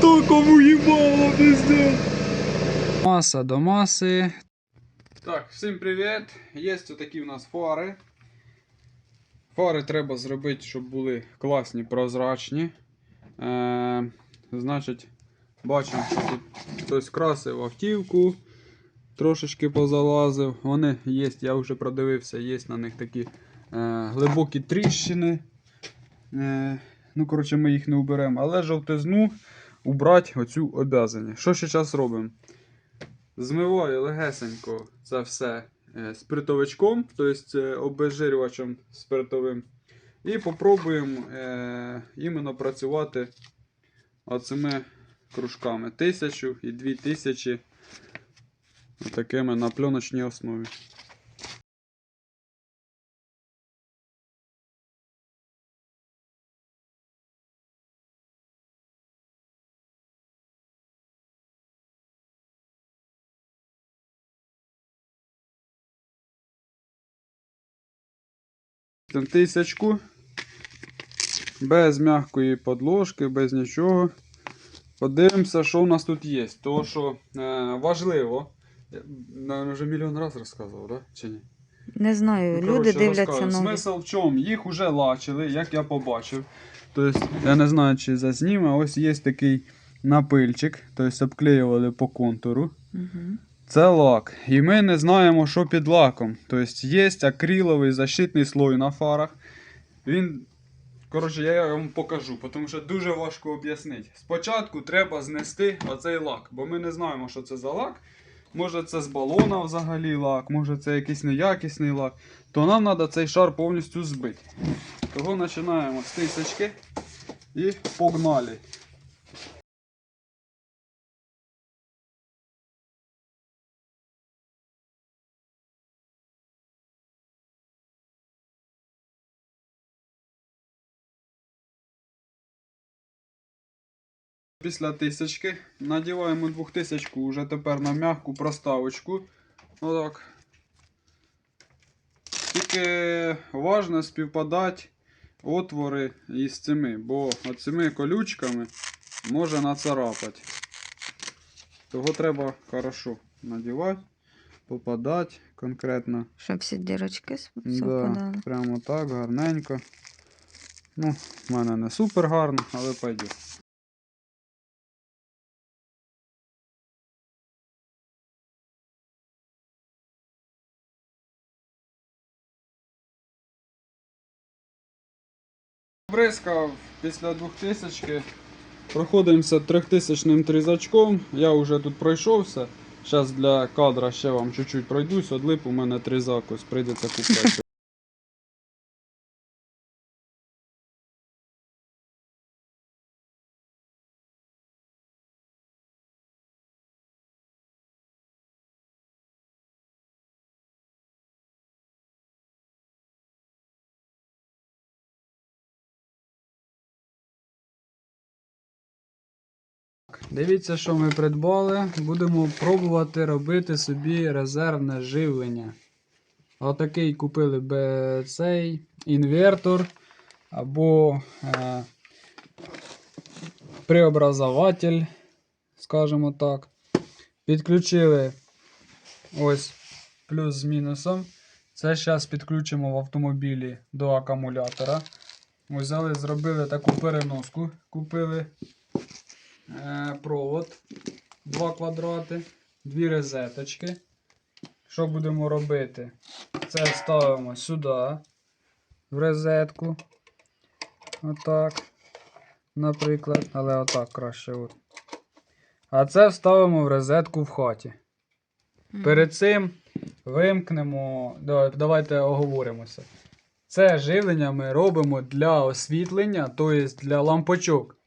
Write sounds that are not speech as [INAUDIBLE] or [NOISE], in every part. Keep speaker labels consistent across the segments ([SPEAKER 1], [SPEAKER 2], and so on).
[SPEAKER 1] Хто кому їбало, пиздец? Маса до маси. Так, всім привіт. Є такі в нас фари. Фари треба зробити, щоб були класні, прозрачні. Е, значить, бачимо, що тут хтось красив автівку, трошечки позалазив. Вони є, я вже продивився, є на них такі е, глибокі тріщини. Е, ну, коротше, ми їх не уберемо. Але жовтизну убрати оцю обязані. Що ще зараз робимо? Змиваю легесенько це все е, спиртовичком, тобто е, обезжирювачем спиртовим. І попробуємо е, іменно працювати оцими кружками. Тисячу і дві тисячі такими на пленочній основі. Тисячку. Без м'якої подложки, без нічого. Подивимося, що у нас тут є. Тому що е, важливо. Я, наверно, вже мільйон разів розказував, да? чи ні?
[SPEAKER 2] Не знаю,
[SPEAKER 1] Ну,
[SPEAKER 2] люди
[SPEAKER 1] коротше,
[SPEAKER 2] дивляться
[SPEAKER 1] розказую.
[SPEAKER 2] нові.
[SPEAKER 1] Смисл в чому? Їх вже лачили, як я побачив. Тобто, я не знаю, чи засніме. Ось є такий напильчик, тобто обклеювали по контуру.
[SPEAKER 2] Угу.
[SPEAKER 1] Це лак. І ми не знаємо, що під лаком. Тобто є акриловий защитний слой на фарах. Він. Коротше, я вам покажу, тому що дуже важко об'яснити. Спочатку треба знести оцей лак, бо ми не знаємо, що це за лак. Може це з балона взагалі лак, може це якийсь неякісний лак. То нам треба цей шар повністю збити. Того починаємо з тисячки і погнали. Після тисячки надіваємо двохтисячку вже тепер на м'яку проставочку. Отак. Тільки важно співпадати отвори із цими, бо оцими колючками може нацарапати. Того треба хорошо надівати, попадати конкретно.
[SPEAKER 2] Щоб всі дірочки с-
[SPEAKER 1] Да, прямо так, гарненько. Ну, в мене не супер гарно, але пойде. Бризкав після 2000 проходимося трьохтисячним трізачком. Я вже тут пройшовся. Зараз для кадра ще вам чуть-чуть пройдусь, одлип у мене трізак, ось прийдеться купити. Дивіться, що ми придбали. Будемо пробувати робити собі резервне живлення. Отакий купили би цей інвертор або е, преобразователь, скажімо так. Підключили ось плюс з мінусом. Це зараз підключимо в автомобілі до акумулятора. Взяли, зробили таку переноску, купили провод, два квадрати, дві розеточки. Що будемо робити? Це ставимо сюди, в розетку. Отак. Наприклад, але отак краще. От. А це вставимо в розетку в хаті. Перед цим вимкнемо. Давайте оговоримося. Це живлення ми робимо для освітлення, тобто для лампочок.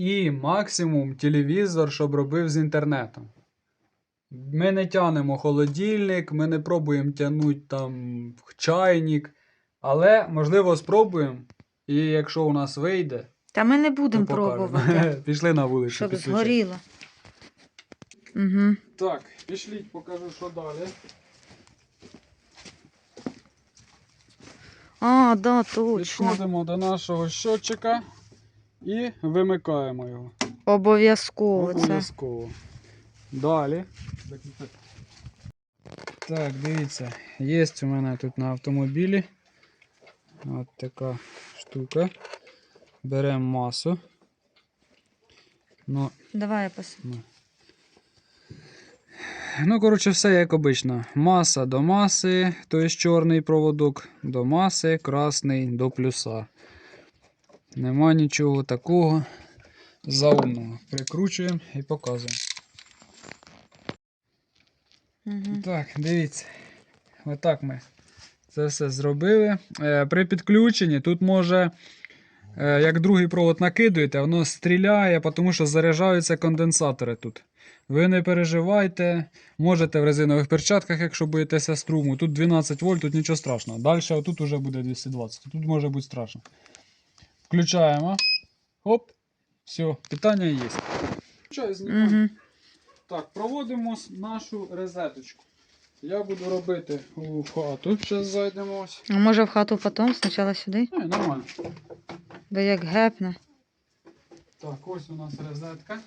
[SPEAKER 1] І максимум телевізор, щоб робив з інтернетом. Ми не тянемо холодильник, ми не пробуємо тягнути там чайник. Але, можливо, спробуємо. І якщо у нас вийде,
[SPEAKER 2] Та ми не будемо пробувати, [LAUGHS]
[SPEAKER 1] Пішли на вулицю.
[SPEAKER 2] щоб
[SPEAKER 1] підключимо.
[SPEAKER 2] згоріло. Угу.
[SPEAKER 1] Так, пішліть, покажу, що далі.
[SPEAKER 2] А, да, точно.
[SPEAKER 1] Підходимо до нашого щотчика і вимикаємо його.
[SPEAKER 2] Обов'язково.
[SPEAKER 1] Обов'язково. Далі. Так, дивіться, є у мене тут на автомобілі. От така штука. Беремо масу. Ну,
[SPEAKER 2] Давай я пос...
[SPEAKER 1] ну, коротше, все як обично. Маса до маси, тобто чорний проводок до маси, красний до плюса. Нема нічого такого заумного. Прикручуємо і показуємо.
[SPEAKER 2] Угу.
[SPEAKER 1] Так, дивіться. Отак ми це все зробили. Е, при підключенні тут може, е, як другий провод накидуєте, воно стріляє, тому що заряджаються конденсатори тут. Ви не переживайте, можете в резинових перчатках, якщо боїтеся струму. Тут 12 вольт, тут нічого страшного. Далі отут вже буде 220, тут може бути страшно. Включаємо. Оп. Все, питання є. Включаю, знімаю.
[SPEAKER 2] Угу.
[SPEAKER 1] Так, проводимо нашу розеточку. Я буду робити у хату. Зараз зайдемо ось.
[SPEAKER 2] А може в хату потім, спочатку сюди?
[SPEAKER 1] Ну, і нормально.
[SPEAKER 2] Бо як гепне.
[SPEAKER 1] Так, ось у нас розетка.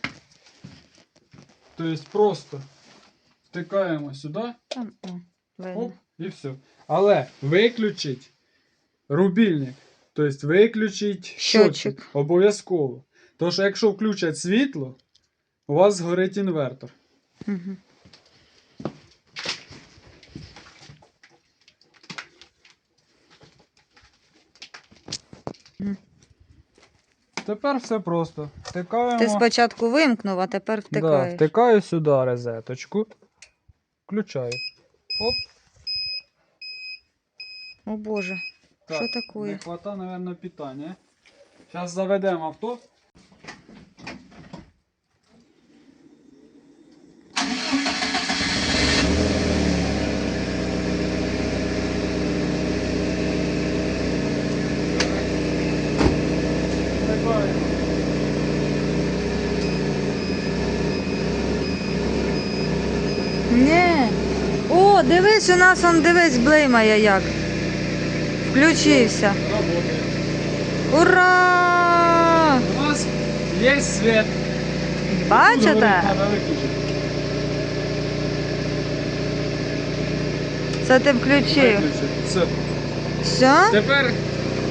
[SPEAKER 1] Тобто просто втикаємо сюди,
[SPEAKER 2] Там, о, видно.
[SPEAKER 1] оп, і все. Але виключить рубільник. Тобто виключить
[SPEAKER 2] Щотчик.
[SPEAKER 1] щотчик. Обов'язково. Тому що якщо включать світло, у вас згорить інвертор.
[SPEAKER 2] Угу.
[SPEAKER 1] Тепер все просто. Втикаємо.
[SPEAKER 2] Ти спочатку вимкнув, а тепер
[SPEAKER 1] Да,
[SPEAKER 2] втикаєш.
[SPEAKER 1] втикаю сюди розеточку. Включаю. Оп.
[SPEAKER 2] О Боже.
[SPEAKER 1] Так,
[SPEAKER 2] Що такое?
[SPEAKER 1] Не хвата, наверное, питання. Зараз заведемо авто.
[SPEAKER 2] Ні. О, дивись, у нас он дивись, блимає як. Включився. Ура!
[SPEAKER 1] У нас є світ.
[SPEAKER 2] Бачите? Це ти включив.
[SPEAKER 1] Все.
[SPEAKER 2] Все?
[SPEAKER 1] Тепер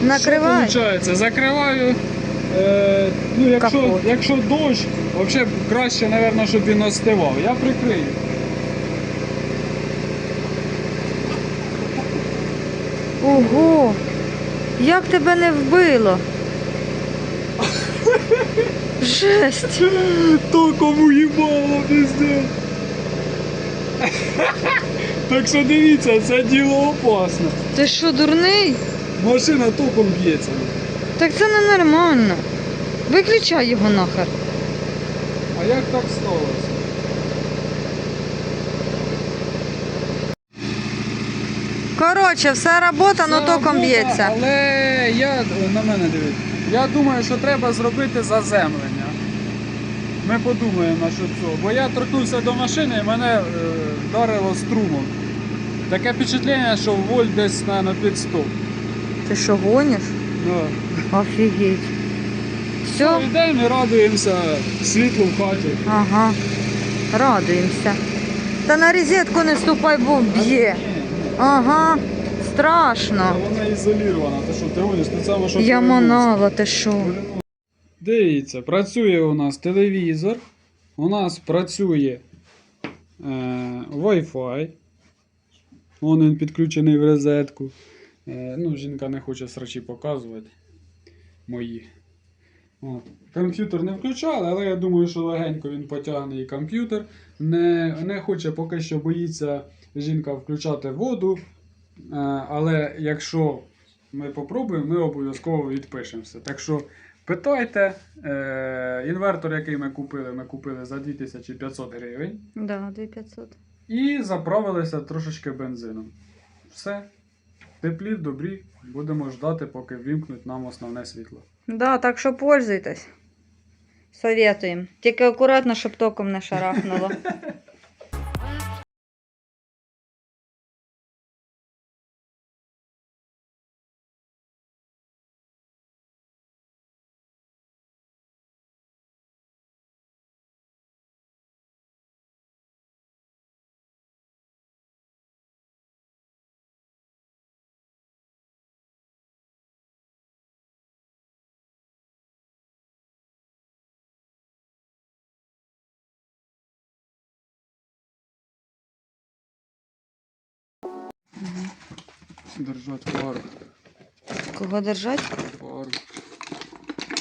[SPEAKER 2] Накривай.
[SPEAKER 1] Що виходить? Закриваю. Е, ну, якщо,
[SPEAKER 2] Капот.
[SPEAKER 1] якщо дощ, взагалі краще, мабуть, щоб він остивав. Я прикрию.
[SPEAKER 2] Ого! Як тебе не вбило? Жесть!
[SPEAKER 1] То кому їбало, пиздец. так що дивіться, це діло опасне.
[SPEAKER 2] Ти що, дурний?
[SPEAKER 1] Машина током б'ється.
[SPEAKER 2] Так це ненормально. Виключай його нахер.
[SPEAKER 1] А як так сталося?
[SPEAKER 2] Коротше, вся робота, ну
[SPEAKER 1] Це
[SPEAKER 2] током
[SPEAKER 1] робота,
[SPEAKER 2] б'ється.
[SPEAKER 1] Але я на мене дивись. Я думаю, що треба зробити заземлення. Ми подумаємо на що цього. Бо я торкнувся до машини і мене е, вдарило струмом. Таке впечатлення, що вольт десь на під 100.
[SPEAKER 2] Ти що гониш?
[SPEAKER 1] Да.
[SPEAKER 2] Офігеть. Все?
[SPEAKER 1] Ну, Йдемо і радуємося світлу в хаті.
[SPEAKER 2] Ага. Радуємося. Та на розетку не ступай, бо
[SPEAKER 1] ні.
[SPEAKER 2] Ага. Страшно.
[SPEAKER 1] Вона ізолірована. Ти що, ти гониш? Ти саме що
[SPEAKER 2] Я манала, ти що?
[SPEAKER 1] Дивіться, працює у нас телевізор, у нас працює е, Wi-Fi. Вон він підключений в розетку. Е, ну, жінка не хоче срачі показувати. Мої. От. Комп'ютер не включали, але я думаю, що легенько він потягне і комп'ютер. Не, не хоче поки що боїться жінка включати воду. Е, але якщо ми попробуємо, ми обов'язково відпишемося. Так що питайте, е, інвертор, який ми купили, ми купили за 2500 гривень.
[SPEAKER 2] Да, 2500.
[SPEAKER 1] І заправилися трошечки бензином. Все. Теплі, добрі, будемо ждати, поки ввімкнуть нам основне світло.
[SPEAKER 2] Да, так що пользуйтесь. Советуємо. Тільки акуратно, щоб током не шарахнуло. [LAUGHS]
[SPEAKER 1] держати фару.
[SPEAKER 2] Кого держать?
[SPEAKER 1] Фару.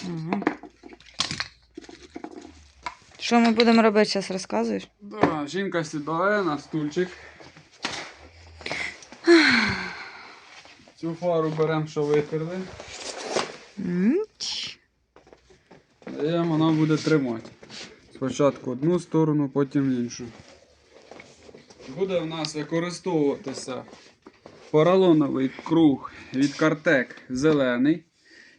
[SPEAKER 2] Угу. Що ми будемо робити, зараз розказуєш?
[SPEAKER 1] Да, жінка сідає на стульчик. Цю фару беремо, що витерли. Даємо, вона буде тримати. Спочатку одну сторону, потім іншу. Буде в нас використовуватися поролоновий круг від Картек зелений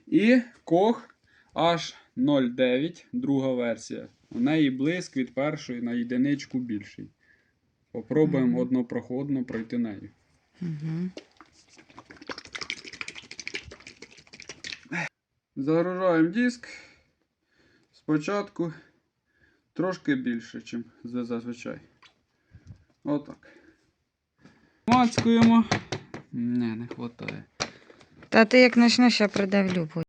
[SPEAKER 1] і Кох H09, друга версія. У неї блиск від першої на єдиничку більший. Попробуємо
[SPEAKER 2] Мгм.
[SPEAKER 1] однопроходно пройти нею.
[SPEAKER 2] Угу.
[SPEAKER 1] Загружаємо диск. Спочатку трошки більше, ніж зазвичай. Отак. Мацкуємо. Не, не вистачає.
[SPEAKER 2] Та ти як почнеш, я придавлю. потім.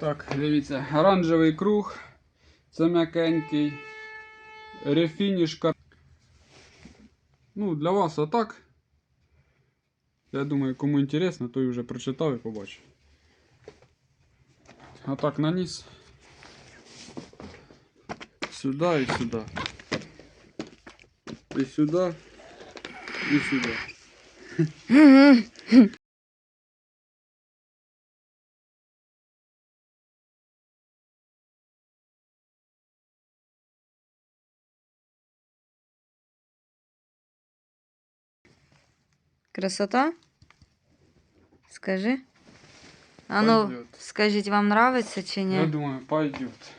[SPEAKER 1] Так, дивіться, оранжевий круг. Це м'якенький. Рефінішка. Ну, для вас отак. Я думаю, кому інтересно, той вже прочитав і побачив. Отак наніс. Сюди і сюди. І сюди. І сюди.
[SPEAKER 2] Красота? Скажи. А ну,
[SPEAKER 1] Пойдет.
[SPEAKER 2] скажіть, вам нравиться чи
[SPEAKER 1] Я думаю, пойдет.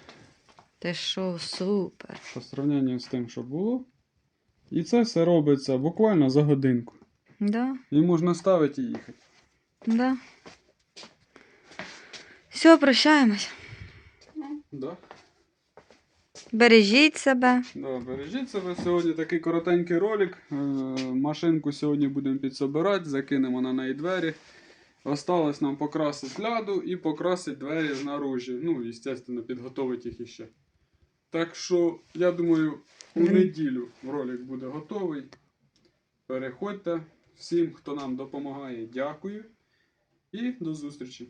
[SPEAKER 2] Ти що, супер.
[SPEAKER 1] по сравненню з тим, що було. І це все робиться буквально за годинку.
[SPEAKER 2] Да,
[SPEAKER 1] І можна ставити і їхати.
[SPEAKER 2] да. Все, прощаємось.
[SPEAKER 1] Да.
[SPEAKER 2] Бережіть себе.
[SPEAKER 1] Да, бережіть себе. Сьогодні такий коротенький ролик. Е, Машинку сьогодні будемо підсобирати, закинемо на неї двері. Осталось нам покрасити ляду і покрасити двері знаружі. Ну, звісно, підготувати їх іще. Так що, я думаю, у неділю ролик буде готовий. Переходьте. Всім, хто нам допомагає, дякую. І до зустрічі.